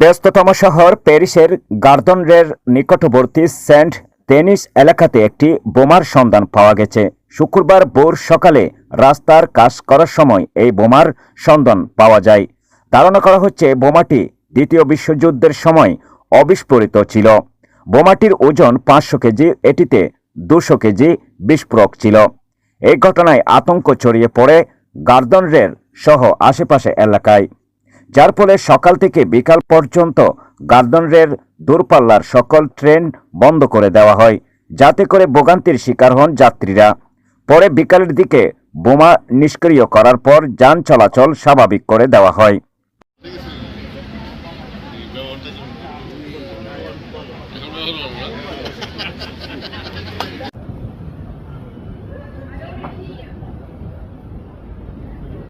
ব্যস্ততম শহর প্যারিসের গার্দনরের নিকটবর্তী সেন্ট টেনিস এলাকাতে একটি বোমার সন্ধান পাওয়া গেছে। শুক্রবার ভোর সকালে রাস্তার কাজ করার সময় এই বোমার সন্ধান পাওয়া যায়। ধারণা করা হচ্ছে বোমাটি দ্বিতীয় বিশ্বযুদ্ধের সময় অবিস্ফোরিত ছিল। বোমাটির ওজন পাঁচশো কেজি, এটিতে দুশো কেজি বিস্ফোরক ছিল। এই ঘটনায় আতঙ্ক ছড়িয়ে পড়ে গার্দনরের সহ আশেপাশে এলাকায়। যার ফলে সকাল থেকে বিকাল পর্যন্ত গার্ডনরের দূরপাল্লার সকল ট্রেন বন্ধ করে দেওয়া হয়, যাতে করে ভোগান্তির শিকার হন যাত্রীরা। পরে বিকালের দিকে বোমা নিষ্ক্রিয় করার পর যান চলাচল স্বাভাবিক করে দেওয়া হয়।